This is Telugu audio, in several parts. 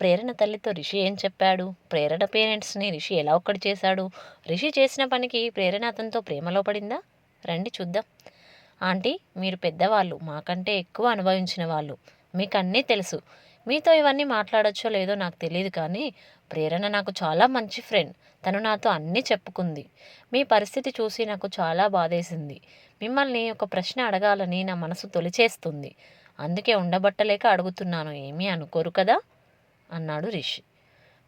ప్రేరణ తల్లితో రిషి ఏం చెప్పాడు? ప్రేరణ పేరెంట్స్ని రిషి ఎలా ఒక్కడు చేశాడు? రిషి చేసిన పనికి ప్రేరణ అతనితో ప్రేమలో పడిందా? రండి చూద్దాం. ఆంటీ మీరు పెద్దవాళ్ళు మాకంటే ఎక్కువ అనుభవించిన వాళ్ళు. మీకు అన్నీ తెలుసు. మీతో ఇవన్నీ మాట్లాడొచ్చో లేదో నాకు తెలియదు కానీ ప్రేరణ నాకు చాలా మంచి ఫ్రెండ్. తను నాతో అన్నీ చెప్పుకుంది. మీ పరిస్థితి చూసి నాకు చాలా బాధేసింది. మిమ్మల్ని ఒక ప్రశ్న అడగాలని నా మనసు తొలిచేస్తుంది. అందుకే ఉండబట్టలేక అడుగుతున్నాను. ఏమీ అనుకోరు కదా? అన్నాడు రిషి.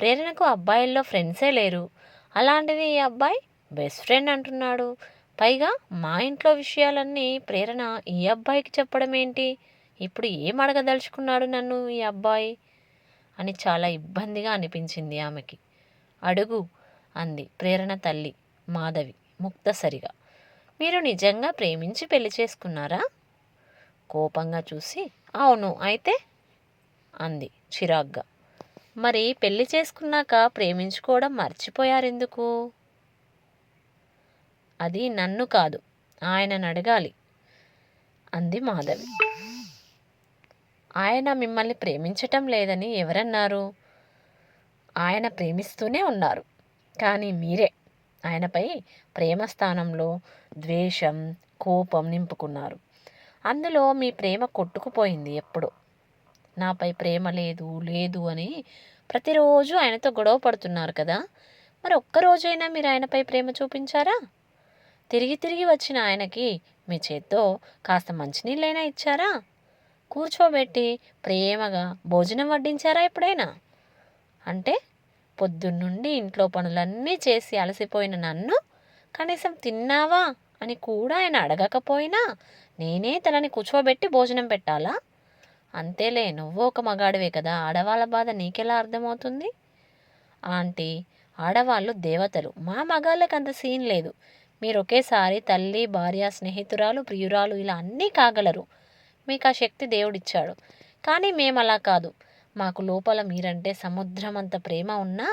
ప్రేరణకు అబ్బాయిల్లో ఫ్రెండ్సే లేరు. అలాంటిది ఈ అబ్బాయి బెస్ట్ ఫ్రెండ్ అంటున్నాడు. పైగా మా ఇంట్లో విషయాలన్నీ ప్రేరణ ఈ అబ్బాయికి చెప్పడం ఏంటి ఇప్పుడు ఏం అడగదలుచుకున్నాడు నన్ను ఈ అబ్బాయి? అని చాలా ఇబ్బందిగా అనిపించింది ఆమెకి. అడుగు అంది ప్రేరణ తల్లి మాధవి ముక్తసరిగా. మీరు నిజంగా ప్రేమించి పెళ్ళి చేసుకున్నారా? కోపంగా చూసి అవును అయితే? అంది చిరాగ్గా. మరి పెళ్ళి చేసుకున్నాక ప్రేమించుకోవడం మర్చిపోయారెందుకు? అది నన్ను కాదు ఆయనను అడగాలి అంది మాధవి. ఆయన మిమ్మల్ని ప్రేమించటం లేదని ఎవరన్నారు? ఆయన ప్రేమిస్తూనే ఉన్నారు కానీ మీరే ఆయనపై ప్రేమ స్థానంలో ద్వేషం కోపం నింపుకున్నారు. అందులో మీ ప్రేమ కొట్టుకుపోయింది ఎప్పుడో. నాపై ప్రేమ లేదు లేదు అని ప్రతిరోజు ఆయనతో గొడవ పడుతున్నారు కదా. మరి ఒక్కరోజైనా మీరు ఆయనపై ప్రేమ చూపించారా? తిరిగి తిరిగి వచ్చిన ఆయనకి మీ చేత్తో కాస్త మంచినీళ్ళైనా ఇచ్చారా? కూర్చోబెట్టి ప్రేమగా భోజనం వడ్డించారా ఎప్పుడైనా? అంటే పొద్దున్నుండి ఇంట్లో పనులన్నీ చేసి అలసిపోయిన నన్ను కనీసం తిన్నావా అని కూడా ఆయన అడగకపోయినా నేనే తనని కూర్చోబెట్టి భోజనం పెట్టాలా? అంతేలే నువ్వు ఒక మగాడివే కదా ఆడవాళ్ళ బాధ నీకెలా అర్థమవుతుంది? ఆంటీ ఆడవాళ్ళు దేవతలు. మా మగాళ్ళకి అంత సీన్ లేదు. మీరు ఒకేసారి తల్లి భార్య స్నేహితురాలు ప్రియురాలు ఇలా అన్నీ కాగలరు. మీకు ఆ శక్తి దేవుడిచ్చాడు. కానీ మేము అలా కాదు. మాకు లోపల మీరంటే సముద్రం అంత ప్రేమ ఉన్నా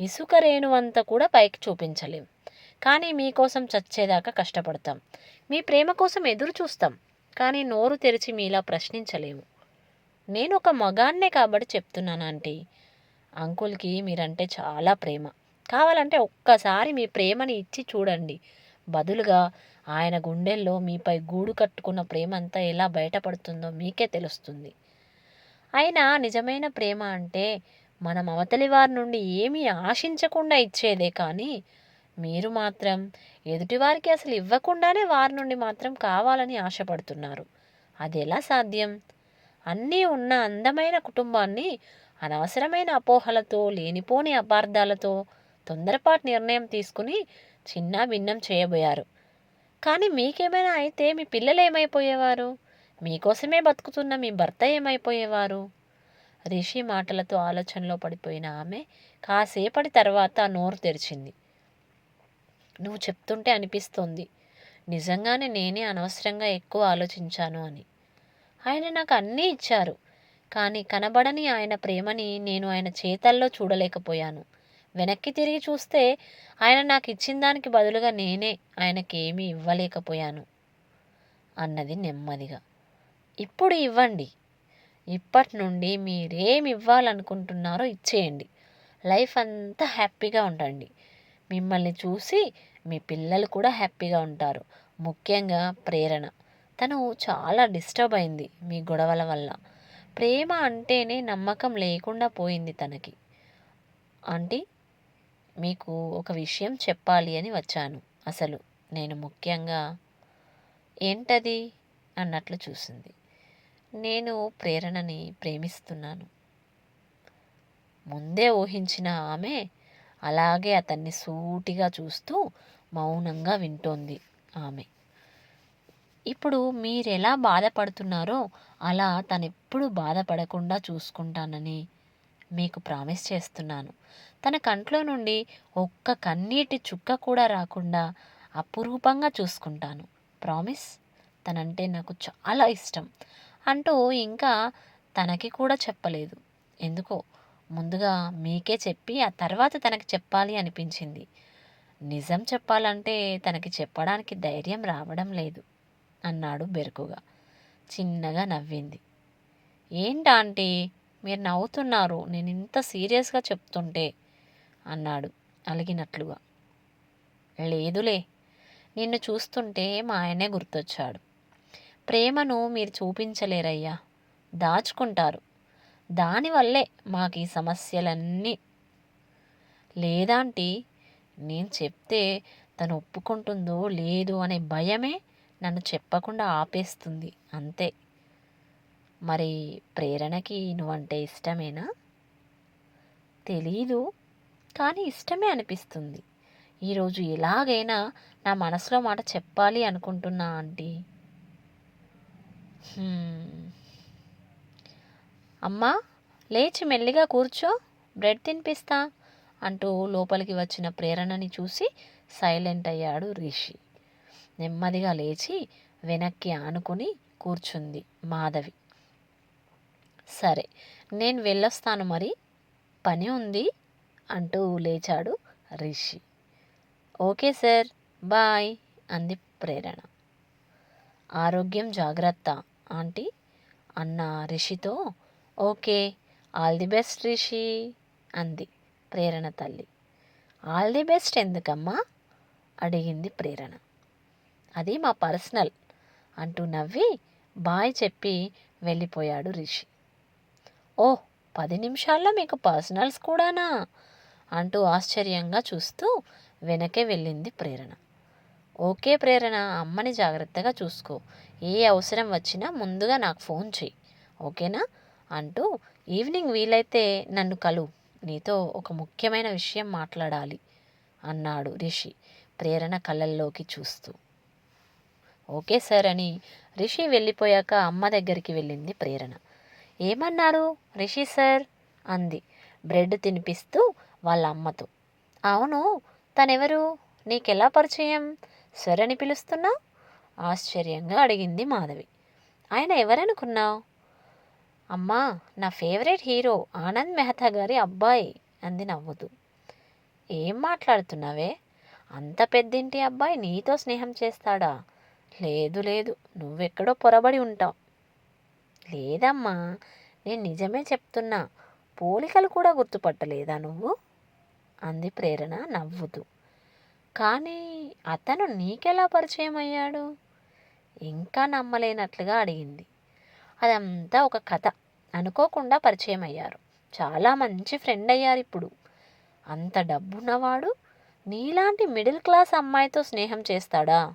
ఇసుక రేణువంత కూడా పైకి చూపించలేం. కానీ మీకోసం చచ్చేదాకా కష్టపడతాం. మీ ప్రేమ కోసం ఎదురు చూస్తాం కానీ నోరు తెరిచి మీలా ప్రశ్నించలేము. నేను ఒక మగాన్నే కాబట్టి చెప్తున్నాను ఆంటీ. అంకుల్కి మీరంటే చాలా ప్రేమ. కావాలంటే ఒక్కసారి మీ ప్రేమని ఇచ్చి చూడండి. బదులుగా ఆయన గుండెల్లో మీపై గూడు కట్టుకున్న ప్రేమ అంతా ఎలా బయటపడుతుందో మీకే తెలుస్తుంది. అయినా నిజమైన ప్రేమ అంటే మనం అవతలి వారి నుండి ఏమీ ఆశించకుండా ఇచ్చేదే కానీ మీరు మాత్రం ఎదుటివారికి అసలు ఇవ్వకుండానే వారి నుండి మాత్రం కావాలని ఆశపడుతున్నారు. అది ఎలా సాధ్యం? అన్నీ ఉన్న అందమైన కుటుంబాన్ని అనవసరమైన అపోహలతో లేనిపోని అపార్థాలతో తొందరపాటు నిర్ణయం తీసుకుని చిన్న భిన్నం చేయబోయారు. కానీ మీకేమైనా అయితే మీ పిల్లలు ఏమైపోయేవారు? మీకోసమే బతుకుతున్న మీ భర్త ఏమైపోయేవారు? రిషి మాటలతో ఆలోచనలో పడిపోయిన ఆమె కాసేపటి తర్వాత నోరు తెరిచింది. నువ్వు చెప్తుంటే అనిపిస్తోంది. నిజంగానే నేనే అనవసరంగా ఎక్కువ ఆలోచించాను అని. ఆయన నాకు అన్నీ ఇచ్చారు. కానీ కనబడని ఆయన ప్రేమని నేను ఆయన చేతల్లో చూడలేకపోయాను. వెనక్కి తిరిగి చూస్తే ఆయన నాకు ఇచ్చిన దానికి బదులుగా నేనే ఆయనకి ఇవ్వలేకపోయాను అన్నది నెమ్మదిగా. ఇప్పుడు ఇవ్వండి. ఇప్పటి నుండి మీరేమి ఇవ్వాలనుకుంటున్నారో ఇచ్చేయండి. లైఫ్ అంతా హ్యాపీగా ఉండండి. మిమ్మల్ని చూసి మీ పిల్లలు కూడా హ్యాపీగా ఉంటారు. ముఖ్యంగా ప్రేరణ. తను చాలా డిస్టర్బ్ అయింది మీ గొడవల వల్ల. ప్రేమ అంటేనే నమ్మకం లేకుండా పోయింది తనకి. ఆంటీ మీకు ఒక విషయం చెప్పాలి అని వచ్చాను. అసలు నేను ముఖ్యంగా ఏంటది? అన్నట్లు చూసింది. నేను ప్రేరణని ప్రేమిస్తున్నాను. ముందే ఊహించిన ఆమె అలాగే అతన్ని సూటిగా చూస్తూ మౌనంగా వింటోంది ఆమె. ఇప్పుడు మీరు ఎలా బాధపడుతున్నారో అలా తను ఎప్పుడు బాధపడకుండా చూసుకుంటానని మీకు ప్రామిస్ చేస్తున్నాను. తన కంట్లో నుండి ఒక్క కన్నీటి చుక్క కూడా రాకుండా అపురూపంగా చూసుకుంటాను. ప్రామిస్? తనంటే నాకు చాలా ఇష్టం. అంటూ ఇంకా తనకి కూడా చెప్పలేదు. ఎందుకో? ముందుగా మీకే చెప్పి ఆ తర్వాత తనకి చెప్పాలి అనిపించింది. నిజం చెప్పాలంటే తనకి చెప్పడానికి ధైర్యం రావడం లేదు. అన్నాడు బెరుకుగా. చిన్నగా నవ్వింది. ఏంటాంటీ మీరు నవ్వుతున్నారు. నేను ఇంత సీరియస్గా చెప్తుంటే అన్నాడు అలిగినట్లుగా. లేదులే. నిన్ను చూస్తుంటే మా ఆయనే గుర్తొచ్చాడు. ప్రేమను మీరు చూపించలేరయ్యా. దాచుకుంటారు. దానివల్లే మాకు ఈ సమస్యలన్నీ లేదాంటి నేను చెప్తే తను ఒప్పుకుంటుందో లేదు అనే భయమే నన్ను చెప్పకుండా ఆపేస్తుంది అంతే. మరి ప్రేరణకి నువ్వంటే ఇష్టమేనా? తెలీదు కానీ ఇష్టమే అనిపిస్తుంది. ఈరోజు ఎలాగైనా నా మనసులో మాట చెప్పాలి అనుకుంటున్నా ఆంటీ. అమ్మా లేచి మెల్లిగా కూర్చో బ్రెడ్ తినిపిస్తా అంటూ లోపలికి వచ్చిన ప్రేరణని చూసి సైలెంట్ అయ్యాడు రిషి. నెమ్మదిగా లేచి వెనక్కి ఆనుకుని కూర్చుంది మాధవి. సరే నేను వెళ్ళొస్తాను మరి. పని ఉంది అంటూ లేచాడు రిషి. ఓకే సార్ బాయ్ అంది ప్రేరణ. ఆరోగ్యం జాగ్రత్త ఆంటీ అన్న రిషితో. Okay all the best Rishi అంది ప్రేరణ తల్లి. ఆల్ ది బెస్ట్ ఎందుకమ్మా? అడిగింది ప్రేరణ. అది మా పర్సనల్ అంటూ నవ్వి బాయ్ చెప్పి వెళ్ళిపోయాడు రిషి. ఓ పది నిమిషాల్లో మీకు పర్సనల్స్ కూడానా? అంటూ ఆశ్చర్యంగా చూస్తూ వెనకే వెళ్ళింది ప్రేరణ. ఓకే ప్రేరణ అమ్మని జాగ్రత్తగా చూసుకో. ఏ అవసరం వచ్చినా ముందుగా నాకు ఫోన్ చెయ్యి. ఓకేనా? అంటూ ఈవినింగ్ వీలైతే నన్ను కలు నీతో ఒక ముఖ్యమైన విషయం మాట్లాడాలి అన్నాడు రిషి ప్రేరణ కళ్ళల్లోకి చూస్తూ. ఓకే సార్ అని రిషి వెళ్ళిపోయాక అమ్మ దగ్గరికి వెళ్ళింది ప్రేరణ. ఏమన్నారు? రిషి సార్ అంది. బ్రెడ్ తినిపిస్తూ వాళ్ళ అమ్మతో. అవును తనెవరు? నీకెలా పరిచయం? సార్ అని పిలుస్తున్నావు ఆశ్చర్యంగా అడిగింది మాధవి. ఆయన ఎవరనుకున్నావు? అమ్మా నా ఫేవరెట్ హీరో ఆనంద్ మెహతా గారి అబ్బాయి అంది నవ్వుతూ. ఏం మాట్లాడుతున్నావే? అంత పెద్దింటి అబ్బాయి నీతో స్నేహం చేస్తాడా? లేదు లేదు. నువ్వెక్కడో పొరబడి ఉంటావు. లేదమ్మా నేను నిజమే చెప్తున్నా. పోలికలు కూడా గుర్తుపట్టలేదా నువ్వు? అంది ప్రేరణ నవ్వుతూ. కానీ అతను నీకెలా పరిచయం అయ్యాడు ఇంకా నమ్మలేనట్లుగా అడిగింది. అదంతా ఒక కథ. అనుకోకుండా పరిచయం అయ్యారు చాలా మంచి ఫ్రెండ్ అయ్యారు ఇప్పుడు. అంత డబ్బున్నవాడు నీలాంటి మిడిల్ క్లాస్ అమ్మాయితో స్నేహం చేస్తాడా?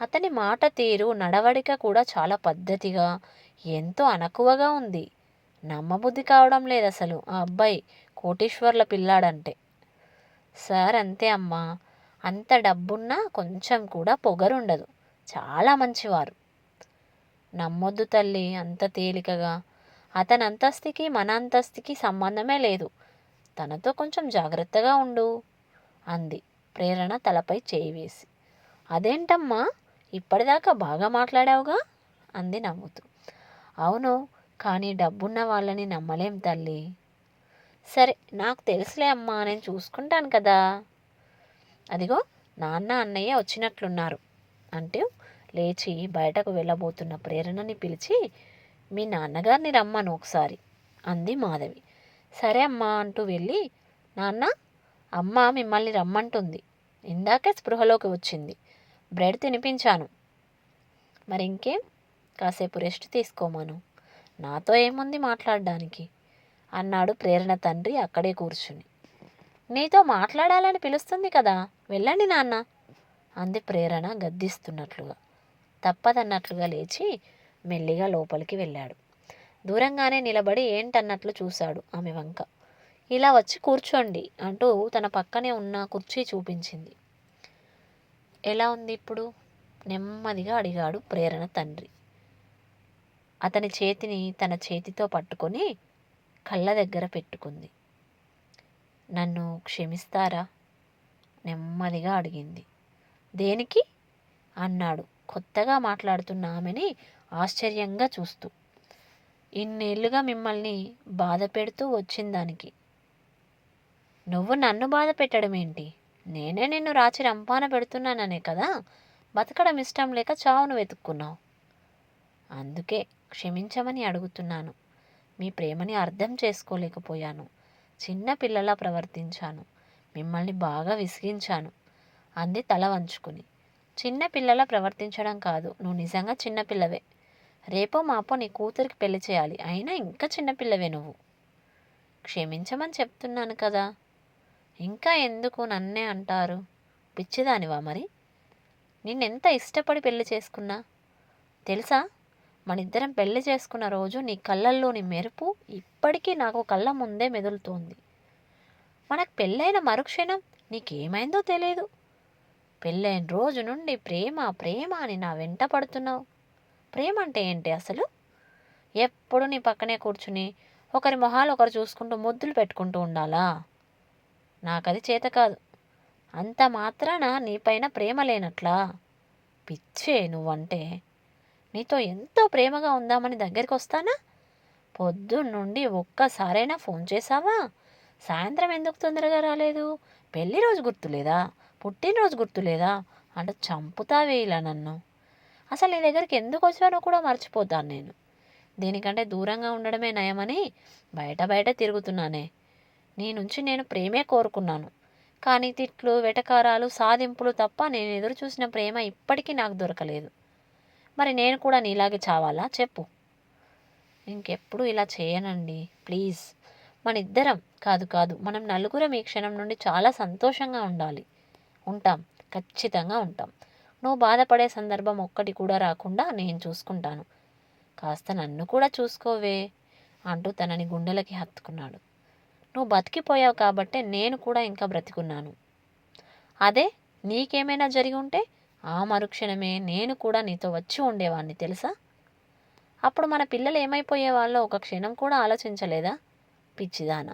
అతని మాట తీరు నడవడిక కూడా చాలా పద్ధతిగా ఎంతో అనకువగా ఉంది. నమ్మబుద్ధి కావడం లేదు అసలు ఆ అబ్బాయి కోటీశ్వర్ల పిల్లాడంటే. సార్ అంతే అమ్మా. అంత డబ్బున్నా కొంచెం కూడా పొగరుండదు. చాలా మంచివారు. నమ్మొద్దు తల్లి అంత తేలికగా. అతని అంతస్తుకి మన అంతస్తుకి సంబంధమే లేదు. తనతో కొంచెం జాగ్రత్తగా ఉండు అంది. ప్రేరణ తలపై చేయి వేసి. అదేంటమ్మా? ఇప్పటిదాకా బాగా మాట్లాడావుగా? అంది నవ్వుతూ. అవును కానీ డబ్బున్న వాళ్ళని నమ్మలేం తల్లి. సరే నాకు తెలుసులే అమ్మా నేను చూసుకుంటాను కదా. అదిగో నాన్న అన్నయ్య వచ్చినట్లున్నారు అంటూ లేచి బయటకు వెళ్ళబోతున్న ప్రేరణని పిలిచి మీ నాన్నగారిని రమ్మను ఒకసారి అంది మాధవి. సరే అమ్మా అంటూ వెళ్ళి నాన్న అమ్మ మిమ్మల్ని రమ్మంటుంది. ఇందాకే స్పృహలోకి వచ్చింది. బ్రెడ్ తినిపించాను. మరి ఇంకేం? కాసేపు రెస్ట్ తీసుకోమను నాతో ఏముంది మాట్లాడడానికి? అన్నాడు ప్రేరణ తండ్రి అక్కడే కూర్చుని. నీతో మాట్లాడాలని పిలుస్తుంది కదా వెళ్ళండి నాన్న అంది ప్రేరణ గద్దిస్తున్నట్లుగా. తప్పదన్నట్లుగా లేచి మెల్లిగా లోపలికి వెళ్ళాడు. దూరంగానే నిలబడి ఏంటన్నట్లు చూశాడు ఆమె వంక. ఇలా వచ్చి కూర్చోండి అంటూ తన పక్కనే ఉన్న కుర్చీ చూపించింది. ఎలా ఉంది ఇప్పుడు? నెమ్మదిగా అడిగాడు ప్రేరణ తండ్రి. అతని చేతిని తన చేతితో పట్టుకొని కళ్ళ దగ్గర పెట్టుకుంది. నన్ను క్షమిస్తారా? నెమ్మదిగా అడిగింది. దేనికి? అన్నాడు కొత్తగా మాట్లాడుతున్న ఆమెని ఆశ్చర్యంగా చూస్తూ. ఇన్నేళ్ళుగా మిమ్మల్ని బాధ పెడుతూ వచ్చిందానికి నువ్వు నన్ను బాధ పెట్టడం ఏంటి నేనే నిన్ను రాచి రంపాన పెడుతున్నాననే కదా? బతకడం ఇష్టం లేక చావును వెతుక్కున్నావు. అందుకే క్షమించమని అడుగుతున్నాను. మీ ప్రేమని అర్థం చేసుకోలేకపోయాను. చిన్న పిల్లలా ప్రవర్తించాను. మిమ్మల్ని బాగా విసిగించాను. అంది తల వంచుకుని. చిన్న పిల్లలా ప్రవర్తించడం కాదు. నువ్వు నిజంగా చిన్నపిల్లవే రేపో మాపో నీ కూతురికి పెళ్ళి చేయాలి. అయినా ఇంకా చిన్నపిల్లవే నువ్వు. క్షమించమని చెప్తున్నాను కదా? ఇంకా ఎందుకు నన్నే అంటారు? పిచ్చిదానివా మరి? నిన్నెంత ఇష్టపడి పెళ్ళి చేసుకున్నా? తెలుసా? మనిద్దరం పెళ్ళి చేసుకున్న రోజు నీ కళ్ళల్లోని మెరుపు ఇప్పటికీ నాకు కళ్ళ ముందే మెదులుతోంది. మనకు పెళ్ళైన మరుక్షణం నీకేమైందో తెలియదు పెళ్ళైన రోజు నుండి ప్రేమ ప్రేమ అని నా వెంట పడుతున్నావు. ప్రేమ అంటే ఏంటి అసలు? ఎప్పుడు నీ పక్కనే కూర్చుని ఒకరి మొహాలు ఒకరు చూసుకుంటూ ముద్దులు పెట్టుకుంటూ ఉండాలా? నాకది చేత కాదు. అంత మాత్రాన నీపైన ప్రేమ లేనట్లా? పిచ్చే నువ్వంటే నీతో ఎంతో ప్రేమగా ఉందామని దగ్గరికి వస్తానా పొద్దున్నుండి ఒక్కసారైనా ఫోన్ చేసావా సాయంత్రం ఎందుకు తొందరగా రాలేదు? పెళ్ళి రోజు గుర్తులేదా? పుట్టినరోజు గుర్తులేదా? అంటే చంపుతావే ఇలా నన్ను. అసలు నీ దగ్గరికి ఎందుకు వచ్చానో కూడా మర్చిపోతాను నేను. దీనికంటే దూరంగా ఉండడమే నయమని బయట బయట తిరుగుతున్నానే. నీ నుంచి నేను ప్రేమే కోరుకున్నాను. కానీ తిట్లు వెటకారాలు సాధింపులు తప్ప నేను ఎదురు చూసిన ప్రేమ ఇప్పటికీ నాకు దొరకలేదు. మరి నేను కూడా నీలాగే చావాలా? చెప్పు. ఇంకెప్పుడు ఇలా చేయనండి. ప్లీజ్. మన ఇద్దరం కాదు కాదు. మనం నలుగురం ఈ క్షణం నుండి చాలా సంతోషంగా ఉండాలి. ఉంటాం. ఖచ్చితంగా ఉంటాం. నువ్వు బాధపడే సందర్భం ఒక్కటి కూడా రాకుండా నేను చూసుకుంటాను. కాస్త నన్ను కూడా చూసుకోవే అంటూ తనని గుండెలకి హత్తుకున్నాడు. నువ్వు బతికిపోయావు కాబట్టే నేను కూడా ఇంకా బ్రతికున్నాను. అదే నీకేమైనా జరిగి ఉంటే ఆ మరుక్షణమే నేను కూడా నీతో వచ్చి ఉండేవాడిని తెలుసా? అప్పుడు మన పిల్లలు ఏమైపోయే వాళ్ళో ఒక క్షణం కూడా ఆలోచించలేదా? పిచ్చిదాన!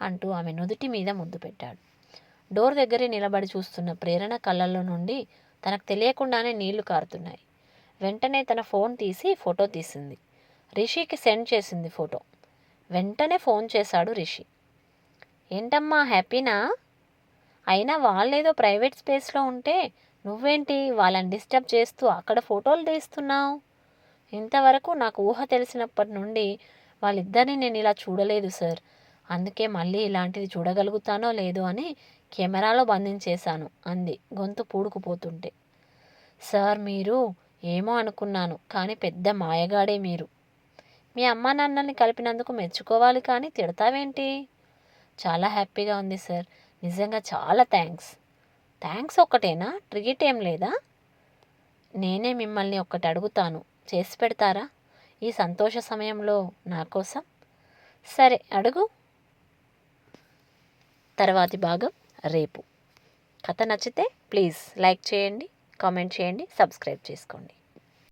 అంటూ ఆమె నుదుటి మీద ముద్దు పెట్టాడు. డోర్ దగ్గరే నిలబడి చూస్తున్న ప్రేరణ కళ్ళల్లో నుండి తనకు తెలియకుండానే నీళ్ళు కారుతున్నాయి. వెంటనే తన ఫోన్ తీసి ఫోటో తీసింది. రిషికి సెండ్ చేసింది ఫోటో. వెంటనే ఫోన్ చేశాడు రిషి. ఏంటమ్మా హ్యాపీనా? అయినా వాళ్ళేదో ప్రైవేట్ స్పేస్లో ఉంటే నువ్వేంటి వాళ్ళని డిస్టర్బ్ చేస్తూ అక్కడ ఫోటోలు తీస్తున్నావు? ఇంతవరకు నాకు ఊహ తెలిసినప్పటి నుండి వాళ్ళిద్దరిని నేను ఇలా చూడలేదు సార్. అందుకే మళ్ళీ ఇలాంటిది చూడగలుగుతానో లేదో అని కెమెరాలో బంధించేశాను అంది గొంతు పూడుకుపోతుంటే. సార్ మీరు ఏమో అనుకున్నాను కానీ పెద్ద మాయగాడే మీరు. మీ అమ్మా నాన్నల్ని కలిపినందుకు మెచ్చుకోవాలి కానీ తిడతావేంటి? చాలా హ్యాపీగా ఉంది సార్. నిజంగా చాలా థ్యాంక్స్ థ్యాంక్స్ ఒక్కటేనా? ట్రిగిట్ ఏం లేదా? నేనే మిమ్మల్ని ఒక్కటి అడుగుతాను. చేసి పెడతారా? ఈ సంతోష సమయంలో నా కోసం? సరే అడుగు. తర్వాతి భాగం రేపు. కథ నచ్చితే ప్లీజ్ లైక్ చేయండి కామెంట్ చేయండి సబ్స్క్రైబ్ చేసుకోండి.